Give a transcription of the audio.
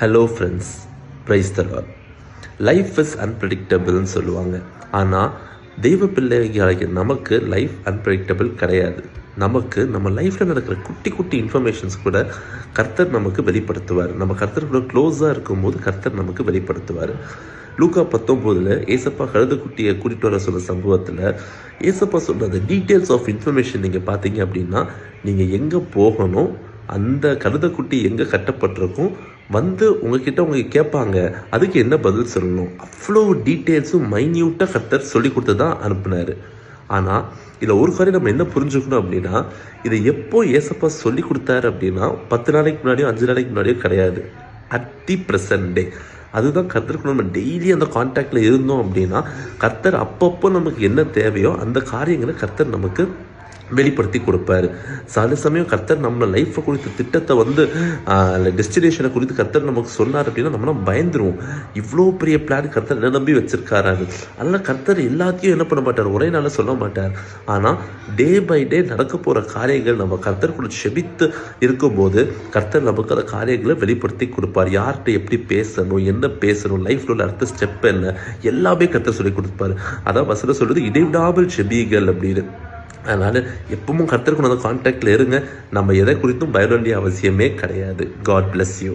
Hello friends prize தருவார் life is அன்பிரடிக்டபிள்னு சொல்லுவாங்க. ஆனால் தெய்வ பிள்ளைகளாகிய நமக்கு லைஃப் அன்பிரடிக்டபிள் கிடையாது. நமக்கு நம்ம லைஃப்பில் நடக்கிற குட்டி குட்டி இன்ஃபர்மேஷன்ஸ் கூட கர்த்தர் நமக்கு வெளிப்படுத்துவார். நம்ம கர்த்தர் கூட க்ளோஸாக இருக்கும்போது கர்த்தர் நமக்கு வெளிப்படுத்துவார். லூக்கா பத்தொம்போதில் ஏசப்பா கழுதுக்குட்டியை கூட்டிகிட்டு வர சொன்ன சம்பவத்தில் ஏசப்பா சொன்ன அந்த டீட்டெயில்ஸ் ஆஃப் இன்ஃபர்மேஷன் நீங்கள் பார்த்தீங்க அப்படின்னா நீங்கள் எங்கே போகணும் அந்த கழுதைக்குட்டி எங்கே கட்டப்பட்டிருக்கும் வந்து உங்ககிட்ட உங்க கேட்பாங்க. அதுக்கு என்ன பதில் சொல்லணும்? அவ்வளோ டீட்டெயில்ஸும் மைன்யூட்டாக கத்தர் சொல்லி கொடுத்து தான் அனுப்புனாரு. ஆனால் இதில் ஒரு காரியம் நம்ம என்ன புரிஞ்சுக்கணும் அப்படின்னா இதை எப்போ ஏசப்பா சொல்லி கொடுத்தாரு அப்படின்னா பத்து நாளைக்கு முன்னாடியோ அஞ்சு நாளைக்கு முன்னாடியோ கிடையாது. அட் தி ப்ரெசன்ட் டே அதுதான் கர்த்தருக்கு நம்ம டெய்லி அந்த காண்டாக்டில் இருந்தோம் அப்படின்னா கர்த்தர் அப்பப்போ நமக்கு என்ன தேவையோ அந்த காரியங்களை கர்த்தர் நமக்கு வெளிப்படுத்தி கொடுப்பாரு. சில சமயம் கர்த்தர் நம்ம லைஃப்பை குறித்த திட்டத்தை வந்து டெஸ்டினேஷனை குறித்து கர்த்தர் நமக்கு சொன்னார் அப்படின்னா நம்மளாம் பயந்துருவோம். இவ்வளோ பெரிய பிளான் கர்த்தர் என்ன நம்பி வச்சிருக்காராரு அதனால் கர்த்தர் எல்லாத்தையும் என்ன பண்ண மாட்டார்? ஒரே நாளில் சொல்ல மாட்டார். ஆனால் டே பை டே நடக்க போகிற காரியங்கள் நம்ம கர்த்தர் கூட செபித்து இருக்கும்போது கர்த்தர் நமக்கு அந்த காரியங்களை வெளிப்படுத்தி கொடுப்பார். யார்கிட்ட எப்படி பேசணும் என்ன பேசணும் லைஃப்பில் உள்ள அடுத்த ஸ்டெப் என்ன எல்லாமே கர்த்தர் சொல்லி கொடுப்பாரு. அதான் வசனம் சொல்கிறது இடைவிடாமல் செபிகள் அப்படின்னு. அதனால் எப்பவும் கற்றுக்கணும் அந்த கான்டாக்டில் இருங்க. நம்ம எதை குறித்தும் பயப்பட வேண்டிய அவசியமே கிடையாது. God bless you